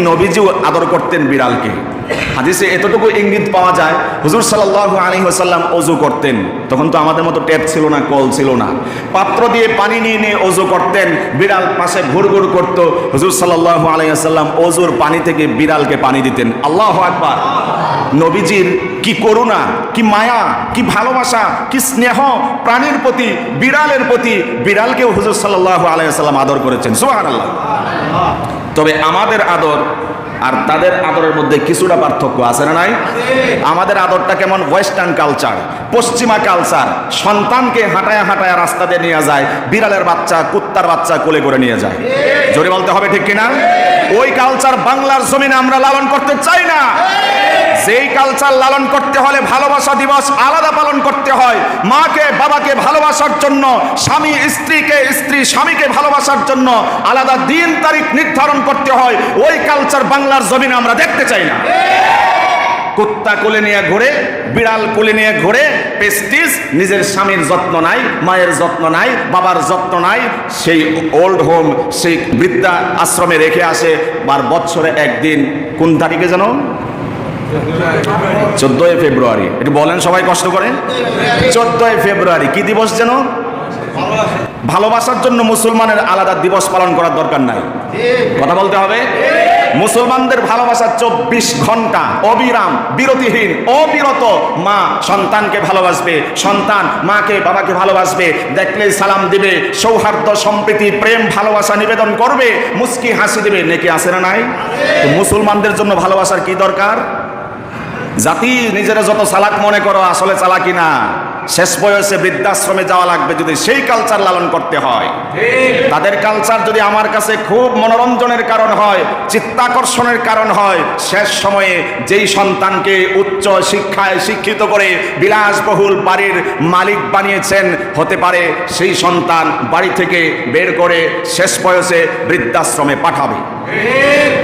নবীজিও আদর করতেন বিড়ালকে। হাদিসে এতটুকু ইঙ্গিত পাওয়া যায়, হুজুর সাল্লাহ আলী সাল্লাম অজু করতেন। তখন তো আমাদের মতো ট্যাপ ছিল না, কল ছিল না। পাত্র দিয়ে পানি নিয়ে নিয়ে অজু করতেন, বিড়াল পাশে ঘুর ঘুর করতো। হুজুর সাল্লাহ আলী সাল্লাম অজুর পানি থেকে বিড়ালকে পানি দিতেন। আল্লাহ আকবার। নবীজির কি করুণা, কি মায়া, কি ভালোবাসা, কি স্নেহ, প্রাণীর প্রতি, বিড়ালের প্রতি, বিড়ালকেও হুজুর সাল্লাহ আলাইসাল্লাম আদর করেছেন। সোহান আল্লাহ তবে আমাদের আদর আর তাদের আদরের মধ্যে কিছুটা পার্থক্য আছে না নাই? আমাদের আদরটা কেমন? ওয়েস্টার্ন কালচার পশ্চিমা কালচার সন্তানকে হাঁটায় হাঁটায় রাস্তা দিয়ে নিয়ে যায়, বিড়ালের বাচ্চা, কুত্তার বাচ্চা কোলে করে নিয়ে যায়। জোরে বলতে হবে ঠিক কিনা? ওই কালচার বাংলার জমিনে আমরা লালন করতে চাই না। সেই কালচার লালন করতে হলে ভালোবাসা দিবস আলাদা পালন করতে হয়। মাকে, বাবাকে ভালোবাসার জন্য, স্বামী, স্ত্রীকে, স্ত্রী, স্বামীকে ভালোবাসার জন্য আলাদা দিন তারিখ নির্ধারণ করতে হয়। ওই কালচার বাংলার জমিনে আমরা দেখতে চাই না। কুত্তা কোলে নিয়ে ঘুরে, বিড়াল কোলে নিয়ে ঘুরে পেস্টিস নিজের স্বামীর যত্ন নাই, মায়ের যত্ন নাই, বাবার যত্ন নাই, সেই ওল্ড হোম সেই বৃদ্ধা আশ্রমে রেখে আসে, বার বছরে একদিন। কোন তারিখে যেন চোদ্দই ফেব্রুয়ারি। একটু বলেন সবাই কষ্ট করেন চোদ্দই ফেব্রুয়ারি। কি দিবস যেন? ভালোবাসার জন্য মুসলমানের আলাদা দিবস পালন করার দরকার নাই। কথা বলতে হবে? মুসলমানদের ভালোবাসা চব্বিশ ঘণ্টা, অবিরাম, বিরতিহীন, অবিরত মা সন্তানকে ভালোবাসবে, সন্তান মাকে, বাবাকে ভালোবাসবে দেখলেই সালাম দিবে, সৌহার্দ্য, সম্প্রীতি, প্রেম, ভালোবাসা নিবেদন করবে, মুস্কি হাসি দিবে, নেকি আসে না নাই? মুসলমানদের জন্য ভালোবাসার কি দরকার? জাতি নিজেরা যত চালাক মনে করো আসলে চালাকি না। শেষ বয়সে বৃদ্ধাশ্রমে যাওয়া লাগবে যদি সেই কালচার লালন করতে হয়। তাদের কালচার যদি আমার কাছে খুব মনোরঞ্জনের কারণ হয়, চিত্তাকর্ষণের কারণ হয়, শেষ সময়ে যেই সন্তানকে উচ্চ শিক্ষায় শিক্ষিত করে বিলাসবহুল বাড়ির মালিক বানিয়েছেন, হতে পারে সেই সন্তান বাড়ি থেকে বের করে শেষ বয়সে বৃদ্ধাশ্রমে পাঠাবে।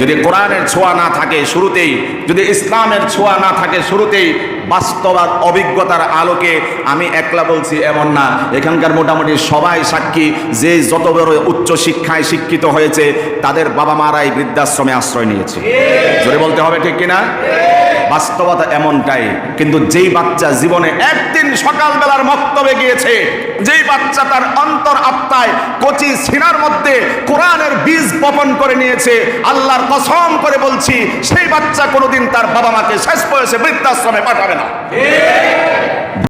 যদি কোরআনের ছোঁয়া না থাকে শুরুতেই, যদি ইসলামের ছোঁয়া না থাকে শুরুতেই বাস্তবাদ অভিজ্ঞতার আলোকে আমি একলা বলছি এমন না। এখানকার মোটামুটি সবাই সাক্ষী, যে যত বড় উচ্চ শিক্ষায় শিক্ষিত হয়েছে, তাদের বাবা মারাই বৃদ্ধাশ্রমে আশ্রয় নিয়েছে। জোরে বলতে হবে ঠিক কিনা? বাস্তবতা এমনটাই, কিন্তু যেই বাচ্চা জীবনে একদিন সকালবেলার মক্তবে গিয়েছে, যেই বাচ্চা তার অন্তর আত্মায় কচি সিনার মধ্যে কোরআনের বীজ বপন করে নিয়েছে, আল্লাহর কসম করে বলছি, সেই বাচ্চা কোনোদিন তার বাবা মাকে শেষ বয়সে বৃদ্ধাশ্রমে পাঠাবে না।